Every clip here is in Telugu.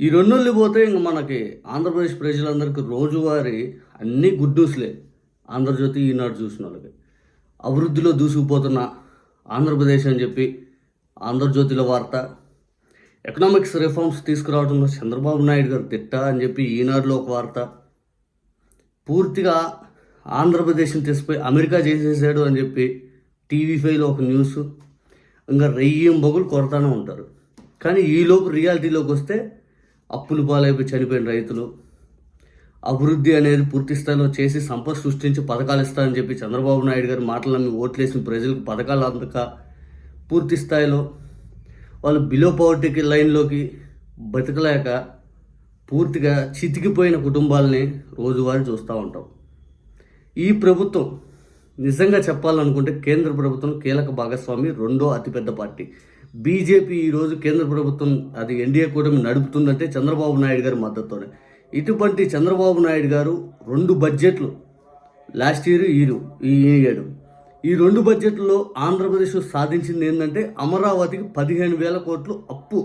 ఈ రెండు పోతే ఇంక మనకి ఆంధ్రప్రదేశ్ ప్రజలందరికీ రోజువారీ అన్ని గుడ్ న్యూస్లే ఆంధ్రజ్యోతి ఈనాడు చూసిన వాళ్ళకి. అభివృద్ధిలో దూసుకుపోతున్న ఆంధ్రప్రదేశ్ అని చెప్పి ఆంధ్రజ్యోతిలో వార్త. ఎకనామిక్స్ రిఫార్మ్స్ తీసుకురావడంలో చంద్రబాబు నాయుడు గారు తిట్ట అని చెప్పి ఈనాడులో ఒక వార్త. పూర్తిగా ఆంధ్రప్రదేశ్ని తీసిపోయి అమెరికా చేసేసాడు అని చెప్పి టీవీ ఫైవ్లో ఒక న్యూస్. ఇంకా రెయ్యం బొగులు కొరతానే ఉంటారు. కానీ ఈలోపు రియాలిటీలోకి వస్తే అప్పులు పాలైపోయి చనిపోయిన రైతులు. అభివృద్ధి అనేది పూర్తి స్థాయిలో చేసి సంపద సృష్టించి పథకాలు ఇస్తారని చెప్పి చంద్రబాబు నాయుడు గారు మాటలు నమ్మి ఓట్లేసిన ప్రజలకు పథకాలు అందక పూర్తి స్థాయిలో వాళ్ళు బిలో పవర్టీకి లైన్లోకి బతకలేక పూర్తిగా చితికిపోయిన కుటుంబాలని రోజువారీ చూస్తూ ఉంటాం. ఈ ప్రభుత్వం నిజంగా చెప్పాలనుకుంటే కేంద్ర ప్రభుత్వం కీలక భాగస్వామి రెండో అతిపెద్ద పార్టీ. బీజేపీ ఈరోజు కేంద్ర ప్రభుత్వం అది ఎన్డీఏ కూటమి నడుపుతుందంటే చంద్రబాబు నాయుడు గారి మద్దతుతోనే. ఇటువంటి చంద్రబాబు నాయుడు గారు రెండు బడ్జెట్లు లాస్ట్ ఇయర్ ఈరు ఈ ఏడు. ఈ రెండు బడ్జెట్లో ఆంధ్రప్రదేశ్ సాధించింది ఏంటంటే అమరావతికి పదిహేను వేల కోట్లు అప్పు.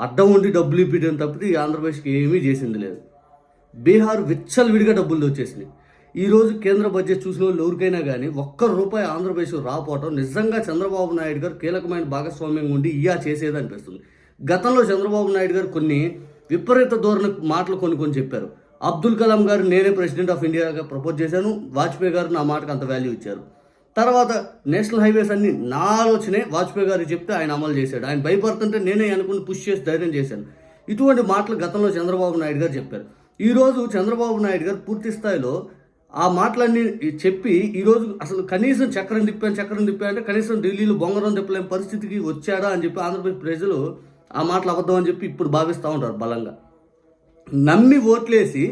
అడ్డం ఉండి డబ్బులు ఇప్పించడం తప్పితే ఈ ఆంధ్రప్రదేశ్కి ఏమీ చేసింది లేదు. బీహార్ విచ్చలవిడిగా డబ్బులు వచ్చేసినాయి. ఈరోజు కేంద్ర బడ్జెట్ చూసిన వాళ్ళు ఎవరికైనా కానీ ఒక్క రూపాయి ఆంధ్రప్రదేశ్ రాపోవటం నిజంగా చంద్రబాబు నాయుడు గారు కీలకమైన భాగస్వామ్యంగా ఉండి ఇయా చేసేది అనిపిస్తుంది. గతంలో చంద్రబాబు నాయుడు గారు కొన్ని విపరీత ధోరణ మాటలు కొన్ని కొన్ని చెప్పారు. అబ్దుల్ కలాం గారు నేనే ప్రెసిడెంట్ ఆఫ్ ఇండియాగా ప్రపోజ్ చేశాను. వాజ్పేయి గారు నా మాటకు అంత వాల్యూ ఇచ్చారు. తర్వాత నేషనల్ హైవేస్ అన్ని నా ఆలోచనే వాజ్పేయి గారు చెప్తే ఆయన అమలు చేశాడు. ఆయన భయపడుతుంటే నేనే అనుకుని పుష్ చేసి ధైర్యం చేశాను. ఇటువంటి మాటలు గతంలో చంద్రబాబు నాయుడు గారు చెప్పారు. ఈరోజు చంద్రబాబు నాయుడు గారు పూర్తి స్థాయిలో ఆ మాటలన్నీ చెప్పి ఈరోజు అసలు కనీసం చక్రం తిప్పాను చక్రం తిప్పాను అంటే కనీసం ఢిల్లీలో బొంగరం తిప్పలేని పరిస్థితికి వచ్చాడా అని చెప్పి ఆంధ్రప్రదేశ్ ప్రజలు ఆ మాటలు అబద్ధం అని చెప్పి ఇప్పుడు భావిస్తూ ఉంటారు బలంగా. నమ్మి ఓట్లేసి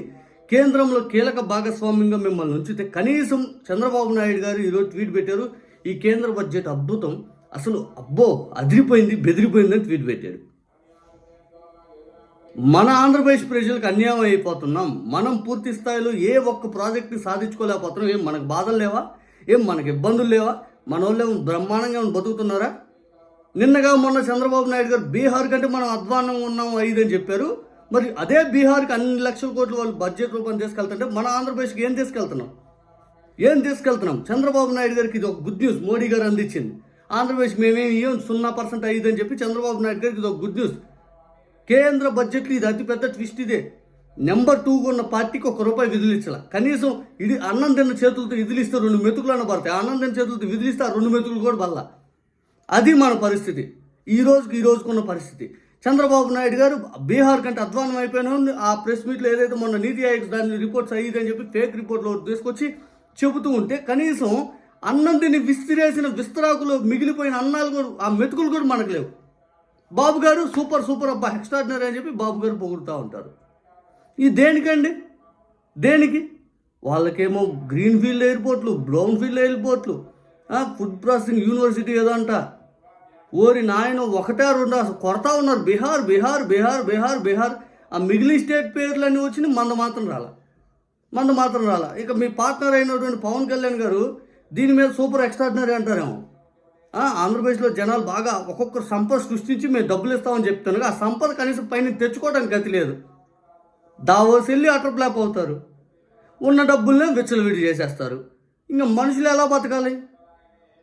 కేంద్రంలో కీలక భాగస్వామ్యంగా మిమ్మల్ని ఉంచితే కనీసం చంద్రబాబు నాయుడు గారు ఈరోజు ట్వీట్ పెట్టారు ఈ కేంద్ర బడ్జెట్ అద్భుతం అసలు అబ్బో అదిరిపోయింది బెదిరిపోయిందని ట్వీట్ పెట్టాడు మన ఆంధ్రప్రదేశ్ ప్రజలకు అన్యాయం అయిపోతున్నాం. మనం పూర్తి స్థాయిలో ఏ ఒక్క ప్రాజెక్ట్ని సాధించుకోలేకపోతున్నాం. ఏం మనకు బాధలు లేవా? ఏం మనకు ఇబ్బందులు లేవా? మన వాళ్ళు బ్రహ్మాండంగా బతుకుతున్నారా? నిన్నగా మొన్న చంద్రబాబు నాయుడు గారు బీహార్ కంటే మనం అధ్వానం ఉన్నాం ఐదు అని చెప్పారు. మరి అదే బీహార్కి అన్ని లక్షల కోట్లు వాళ్ళు బడ్జెట్ రూపంలో తీసుకెళ్తుంటే మన ఆంధ్రప్రదేశ్కి ఏం తీసుకెళ్తున్నాం? ఏం తీసుకెళ్తున్నాం? చంద్రబాబు నాయుడు గారికి ఇది ఒక గుడ్ న్యూస్. మోడీ గారు అందించింది. ఆంధ్రప్రదేశ్ మేమేమి ఇయ్యం? సున్నా పర్సెంట్ ఐదు అని చెప్పి చంద్రబాబు నాయుడు గారికి ఇది ఒక గుడ్ న్యూస్. కేంద్ర బడ్జెట్లో ఇది అతిపెద్ద ట్విస్ట్ ఇదే. నెంబర్ టూ ఉన్న పార్టీకి ఒక రూపాయి విధులించాల కనీసం ఇది అన్నం తిన్న చేతులతో విధులిస్తే రెండు మెతుకులను పడతాయి. అన్నం తిన్న చేతులతో విధులిస్తే ఆ రెండు మెతుకులు కూడా బల్ల అది మన పరిస్థితి. ఈ రోజుకి ఈ రోజుకున్న పరిస్థితి. చంద్రబాబు నాయుడు గారు బీహార్ కంటే అధ్వానం అయిపోయిన ఆ ప్రెస్ మీట్లో ఏదైతే మొన్న నీతి ఆయోగ్ దాని రిపోర్ట్స్ అయ్యింది అని చెప్పి ఫేక్ రిపోర్ట్లో తీసుకొచ్చి చెబుతూ ఉంటే కనీసం అన్నం తిని విసిరేసిన విస్తరాకులు మిగిలిపోయిన అన్నాలు కూడా ఆ మెతుకులు కూడా మనకు లేవు. బాబు గారు సూపర్ సూపర్ అబ్బా ఎక్స్ట్రాడినరీ అని చెప్పి బాబు గారు పొగుడుతూ ఉంటారు. ఇది దేనికండి? దేనికి? వాళ్ళకేమో గ్రీన్ ఫీల్డ్ ఎయిర్పోర్ట్లు బ్రౌన్ ఫీల్డ్ ఎయిర్పోర్ట్లు. ఫుడ్ ప్రాసెసింగ్ యూనివర్సిటీ ఏదో అంట ఓరి నాయన ఒకటే రెండు అసలు కొరతా ఉన్నారు. బీహార్ బీహార్ బీహార్ బీహార్ బీహార్. ఆ మిగిలిన స్టేట్ పేర్లన్నీ వచ్చినాయి మంద మాత్రం రాలా. మంద మాత్రం రాలా. ఇక మీ పార్ట్నర్ అయినటువంటి పవన్ కళ్యాణ్ గారు దీని మీద సూపర్ ఎక్స్ట్రాడినరీ అంటారేమో. ఆంధ్రప్రదేశ్లో జనాలు బాగా ఒక్కొక్కరు సంపద సృష్టించి మేము డబ్బులు ఇస్తామని చెప్తాను ఆ సంపద కనీసం పైన తెచ్చుకోవడానికి గతి లేదు. దావోస్ వెళ్ళి అటర్ ఫ్లాప్ అవుతారు. ఉన్న డబ్బుల్నే విచ్చలవిడి చేసేస్తారు. ఇంకా మనుషులు ఎలా బతకాలి?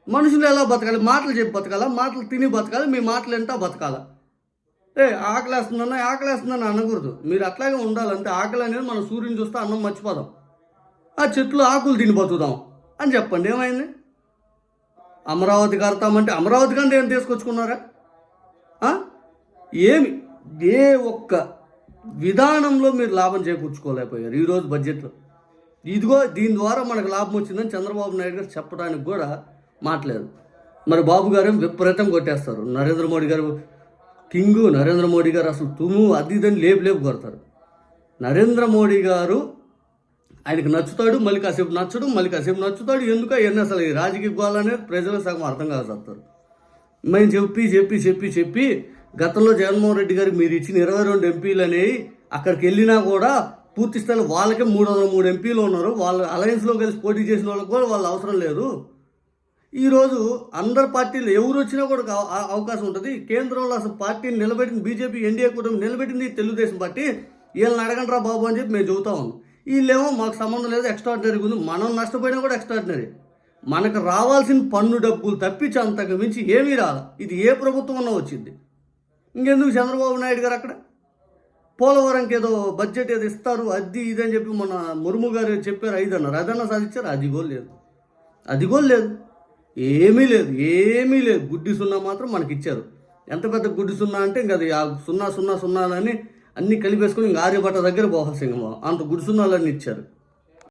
మనుషులు ఎలా బతకాలి? మాటలు చెప్పి బతకాలా? మాటలు తిని బతకాలి? మీ మాటలు ఎంత బతకాలా? ఏ ఆకలేస్తుందన్నా ఆకలేస్తుందని అనకూడదు. మీరు అట్లాగే ఉండాలంటే ఆకలి అనేది మనం సూర్యుని చూస్తే అన్నం మర్చిపోదాం. ఆ చెట్లు ఆకులు తిని బతుకుదాం అని చెప్పండి. ఏమైంది? అమరావతి కడతామంటే అమరావతి కంటే ఏం తీసుకొచ్చుకున్నారా? ఏమి? ఏ ఒక్క విధానంలో మీరు లాభం చేకూర్చుకోలేకపోయారు ఈరోజు బడ్జెట్లో ఇదిగో దీని ద్వారా మనకు లాభం వచ్చిందని చంద్రబాబు నాయుడు గారు చెప్పడానికి కూడా మాట్లేదు మరి బాబు గారు విపరీతం కొట్టేస్తారు. నరేంద్ర మోడీ గారు కింగు నరేంద్ర మోడీ గారు అసలు తుము అది ఇదని లేపు లేపు కొడతారు. నరేంద్ర మోడీ గారు ఆయనకు నచ్చుతాడు మళ్ళీ కాసేపు నచ్చడు మళ్ళీ కాసేపు నచ్చుతాడు. ఎందుకు? ఎన్ని అసలు ఈ రాజకీయ గోళ అనేది ప్రజలు సగం అర్థం కాకపోతారు మేము చెప్పి చెప్పి చెప్పి చెప్పి గతంలో జగన్మోహన్ రెడ్డి గారికి మీరు ఇచ్చిన ఇరవై రెండు ఎంపీలు అనేవి అక్కడికి వెళ్ళినా కూడా పూర్తి స్థాయిలో వాళ్ళకే మూడు వందల మూడు ఎంపీలు ఉన్నారు. వాళ్ళ అలయన్స్లో కలిసి పోటీ చేసిన వాళ్ళకి కూడా వాళ్ళ అవసరం లేదు. ఈరోజు అందరు పార్టీలు ఎవరు వచ్చినా కూడా అవకాశం ఉంటుంది. కేంద్రంలో అసలు పార్టీని నిలబెట్టింది బీజేపీ ఎన్డీఏ కూటమి నిలబెట్టింది తెలుగుదేశం పార్టీ. వీళ్ళని అడగండి రా బాబు అని చెప్పి మేము చెబుతా ఉన్నాం. వీళ్ళేమో మాకు సంబంధం లేదు ఎక్స్ట్రాడినరీ ఉంది. మనం నష్టపోయినా కూడా ఎక్స్ట్రాడినరీ మనకు రావాల్సిన పన్ను డబ్బులు తప్పించి అంతకు మించి ఏమీ రాదు ఇది ఏ ప్రభుత్వం వచ్చింది? ఇంకెందుకు చంద్రబాబు నాయుడు గారు అక్కడ? పోలవరంకి ఏదో బడ్జెట్ ఏదో ఇస్తారు అది ఇది అని చెప్పి మన మురుము గారు చెప్పారు ఐదు అన్నారు అదన్నా సాధించారు? అది లేదు. అది లేదు. ఏమీ లేదు ఏమీ లేదు. గుడ్డి సున్నా మాత్రం మనకి ఇచ్చారు ఎంత పెద్ద గుడ్డి సున్నా అంటే ఇంకా అది ఆ సున్నా సున్నా సున్నా అని అన్నీ కలిపేసుకుని ఇంకా ఆర్యభట్ట దగ్గర పోవాల్సింది అంత గుడిసున్నాళ్ళని ఇచ్చారు.